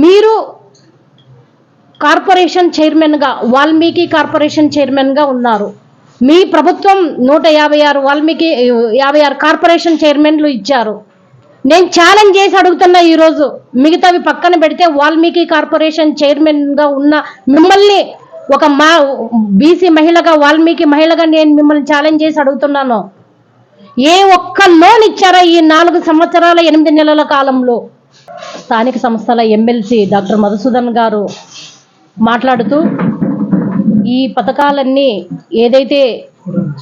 మీరు కార్పొరేషన్ చైర్మన్గా వాల్మీకి కార్పొరేషన్ చైర్మన్గా ఉన్నారు. మీ ప్రభుత్వం నూట యాభై ఆరు వాల్మీకి యాభై ఆరు కార్పొరేషన్ చైర్మన్లు ఇచ్చారు. నేను ఛాలెంజ్ చేసి అడుగుతున్నా ఈరోజు మిగతావి పక్కన పెడితే వాల్మీకి కార్పొరేషన్ చైర్మన్గా ఉన్న మిమ్మల్ని ఒక మా బీసీ మహిళగా వాల్మీకి మహిళగా నేను మిమ్మల్ని ఛాలెంజ్ చేసి అడుగుతున్నాను. ఏ ఒక్క లోన్ ఇచ్చారా ఈ నాలుగు సంవత్సరాల ఎనిమిది నెలల కాలంలో? స్థానిక సంస్థల ఎమ్మెల్సీ డాక్టర్ మధుసూదన్ గారు మాట్లాడుతూ ఈ పథకాలన్నీ ఏదైతే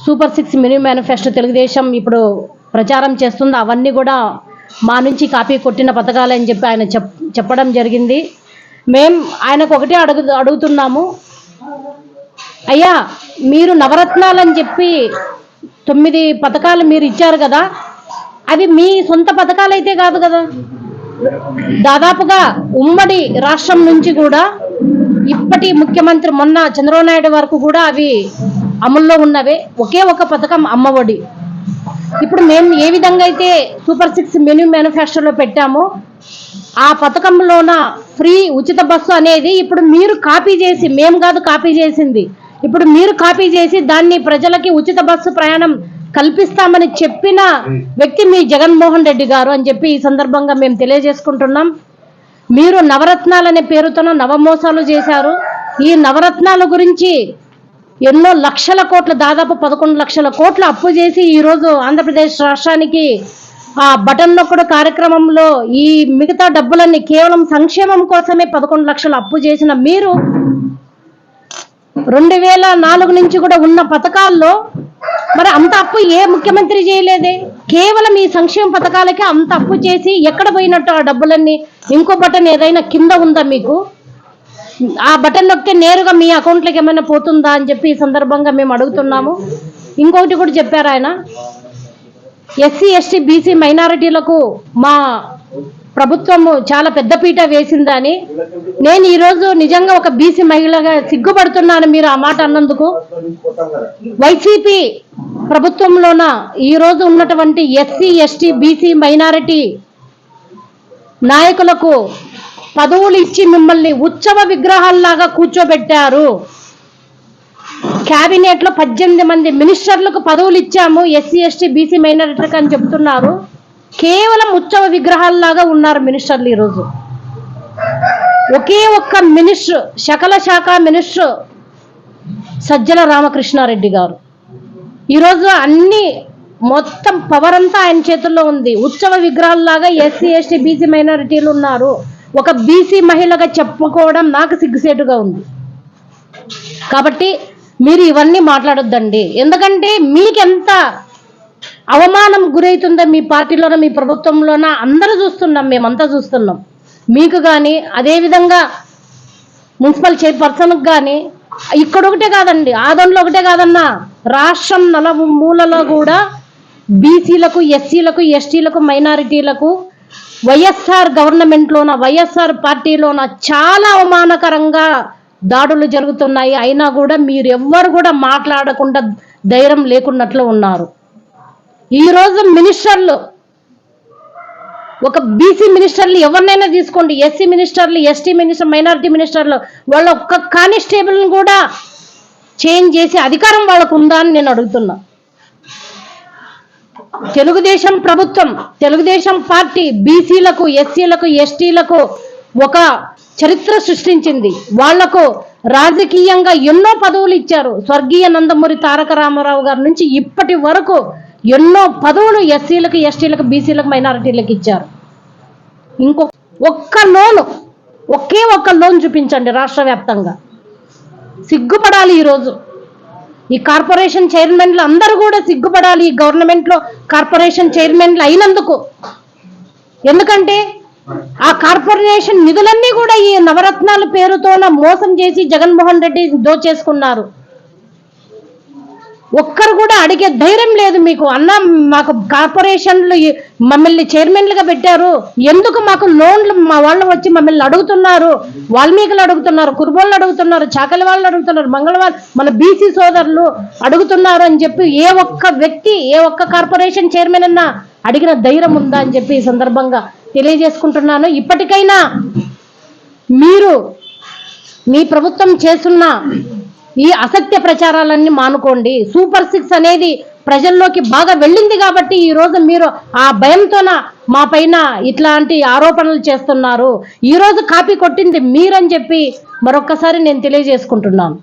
super six mini manifesto Telugu Desam ఇప్పుడు ప్రచారం చేస్తుందో అవన్నీ కూడా మా నుంచి కాపీ కొట్టిన పథకాలని చెప్పి ఆయన చెప్ చెప్పడం జరిగింది. మేం ఆయనకు ఒకటే అడుగు అడుగుతున్నాము. అయ్యా మీరు నవరత్నాలని చెప్పి తొమ్మిది పథకాలు మీరు ఇచ్చారు కదా అవి మీ సొంత పథకాలు అయితే కాదు కదా. దాదాపుగా ఉమ్మడి రాష్ట్రం నుంచి కూడా ఇప్పటి ముఖ్యమంత్రి మొన్న చంద్రబాబు నాయుడు వరకు కూడా అవి అమల్లో ఉన్నవే. ఒకే ఒక పథకం అమ్మఒడి. ఇప్పుడు మేము ఏ విధంగా అయితే సూపర్ సిక్స్ మెనూ మేనిఫెస్టోలో పెట్టామో ఆ పథకంలోన ఫ్రీ ఉచిత బస్సు అనేది ఇప్పుడు మీరు కాపీ చేసి మేము కాదు కాపీ చేసింది. ఇప్పుడు మీరు కాపీ చేసి దాన్ని ప్రజలకి ఉచిత బస్సు ప్రయాణం కల్పిస్తామని చెప్పిన వ్యక్తి మీ జగన్మోహన్ రెడ్డి గారు అని చెప్పి ఈ సందర్భంగా మేము తెలియజేసుకుంటున్నాం. మీరు నవరత్నాలనే పేరుతోనూ నవమోసాలు చేశారు. ఈ నవరత్నాల గురించి ఎన్నో లక్షల కోట్ల దాదాపు పదకొండు లక్షల కోట్ల అప్పు చేసి ఈరోజు ఆంధ్రప్రదేశ్ రాష్ట్రానికి ఆ బటన్ నొక్కడు కార్యక్రమంలో ఈ మిగతా డబ్బులన్నీ కేవలం సంక్షేమం కోసమే పదకొండు లక్షలు అప్పు చేసిన మీరు రెండు వేల నాలుగు నుంచి కూడా ఉన్న పథకాల్లో మరి అంత అప్పు ఏ ముఖ్యమంత్రి చేయలేదే? కేవలం ఈ సంక్షేమ పథకాలకే అంత అప్పు చేసి ఎక్కడ పోయినట్టు ఆ డబ్బులన్నీ? ఇంకో బటన్ ఏదైనా కింద ఉందా మీకు? ఆ బటన్ నొక్కితే నేరుగా మీ అకౌంట్లోకి ఏమైనా పోతుందా అని చెప్పి ఈ సందర్భంగా మేము అడుగుతున్నాము. ఇంకొకటి కూడా చెప్పారు ఆయన. ఎస్సీ ఎస్టీ బీసీ మైనారిటీలకు మా ప్రభుత్వము చాలా పెద్దపీట వేసిందని నేను ఈరోజు నిజంగా ఒక బీసీ మహిళగా సిగ్గుపడుతున్నాను మీరు ఆ మాట అన్నందుకు. వైసీపీ ప్రభుత్వంలోన ఈరోజు ఉన్నటువంటి ఎస్సీ ఎస్టీ బీసీ మైనారిటీ నాయకులకు పదవులు ఇచ్చి మిమ్మల్ని ఉత్సవ విగ్రహాల్లాగా కూర్చోబెట్టారు. క్యాబినెట్లో పద్దెనిమిది మంది మినిస్టర్లకు పదవులు ఇచ్చాము ఎస్సీ ఎస్టీ బీసీ మైనారిటీలకు అని చెప్తున్నారు. కేవలం ఉత్సవ విగ్రహాల్లాగా ఉన్నారు మినిస్టర్లు ఈరోజు ఒకే ఒక్క మినిస్టర్ శకల శాఖ మినిస్టర్ సజ్జల రామకృష్ణారెడ్డి గారు. ఈరోజు అన్ని మొత్తం పవర్ అంతా ఆయన చేతుల్లో ఉంది. ఉత్సవ విగ్రహాల్లాగా ఎస్సీ ఎస్టీ బీసీ మైనారిటీలు ఉన్నారు. ఒక బీసీ మహిళగా చెప్పుకోవడం నాకు సిగ్గుసేటుగా ఉంది. కాబట్టి మీరు ఇవన్నీ మాట్లాడొద్దండి. ఎందుకంటే మీకెంత అవమానం గురవుతుందో మీ పార్టీలోన మీ ప్రభుత్వంలోన అందరూ చూస్తున్నాం మేమంతా చూస్తున్నాం. మీకు కానీ అదేవిధంగా మున్సిపల్ చైర్పర్సన్కి కానీ ఇక్కడ ఒకటే కాదండి ఆదంలో ఒకటే కాదన్నా. రాష్ట్రం నలుమూలలో మూలలో కూడా బీసీలకు ఎస్సీలకు ఎస్టీలకు మైనారిటీలకు వైఎస్ఆర్ గవర్నమెంట్లోన వైఎస్ఆర్ పార్టీలోన చాలా అవమానకరంగా దాడులు జరుగుతున్నాయి. అయినా కూడా మీరు ఎవ్వరు కూడా మాట్లాడకుండా ధైర్యం లేకున్నట్లు ఉన్నారు. ఈరోజు మినిస్టర్లు ఒక బీసీ మినిస్టర్లు ఎవరినైనా తీసుకోండి. ఎస్సీ మినిస్టర్లు ఎస్టీ మినిస్టర్ మైనారిటీ మినిస్టర్లు వాళ్ళ ఒక్క కానిస్టేబుల్ని కూడా చేంజ్ చేసే అధికారం వాళ్ళకు ఉందా అని నేను అడుగుతున్నా. తెలుగుదేశం ప్రభుత్వం తెలుగుదేశం పార్టీ బీసీలకు ఎస్సీలకు ఎస్టీలకు ఒక చరిత్ర సృష్టించింది. వాళ్ళకు రాజకీయంగా ఎన్నో పదవులు ఇచ్చారు. స్వర్గీయ నందమూరి తారక రామారావు గారి నుంచి ఇప్పటి వరకు ఎన్నో పదవులు ఎస్సీలకు ఎస్టీలకు బీసీలకు మైనారిటీలకు ఇచ్చారు. ఇంకో ఒక్క లోను ఒకే ఒక్క లోన్ చూపించండి రాష్ట్ర వ్యాప్తంగా. సిగ్గుపడాలి ఈరోజు. ఈ కార్పొరేషన్ చైర్మన్లు అందరూ కూడా సిగ్గుపడాలి ఈ గవర్నమెంట్లో కార్పొరేషన్ చైర్మన్లు అయినందుకు. ఎందుకంటే ఆ కార్పొరేషన్ నిధులన్నీ కూడా ఈ నవరత్నాల పేరుతోన మోసం చేసి జగన్మోహన్ రెడ్డి దోచేసుకున్నారు. ఒక్కరు కూడా అడిగే ధైర్యం లేదు మీకు. అన్న మాకు కార్పొరేషన్లు మమ్మల్ని చైర్మన్లుగా పెట్టారు. ఎందుకు మాకు లోన్లు మా వాళ్ళు వచ్చి మమ్మల్ని అడుగుతున్నారు? వాల్మీకులు అడుగుతున్నారు కురుబోళ్ళు అడుగుతున్నారు చాకలి వాళ్ళు అడుగుతున్నారు మంగళవాళ్ళు మన బీసీ సోదరులు అడుగుతున్నారు అని చెప్పి ఏ ఒక్క వ్యక్తి ఏ ఒక్క కార్పొరేషన్ చైర్మన్ అన్నా అడిగిన ధైర్యం ఉందా అని చెప్పి ఈ సందర్భంగా తెలియజేసుకుంటున్నాను. ఇప్పటికైనా మీరు మీ ప్రభుత్వం చేస్తున్న ఈ అసత్య ప్రచారాలన్నీ మానుకోండి. సూపర్ సిక్స్ అనేది ప్రజల్లోకి బాగా వెళ్ళింది కాబట్టి ఈ రోజు మీరు ఆ భయంతోన మా పైన ఇట్లాంటి ఆరోపణలు చేస్తున్నారు. ఈ రోజు కాపీ కొట్టింది మీరని చెప్పి మరొక్కసారి నేను తెలియజేసుకుంటున్నాను.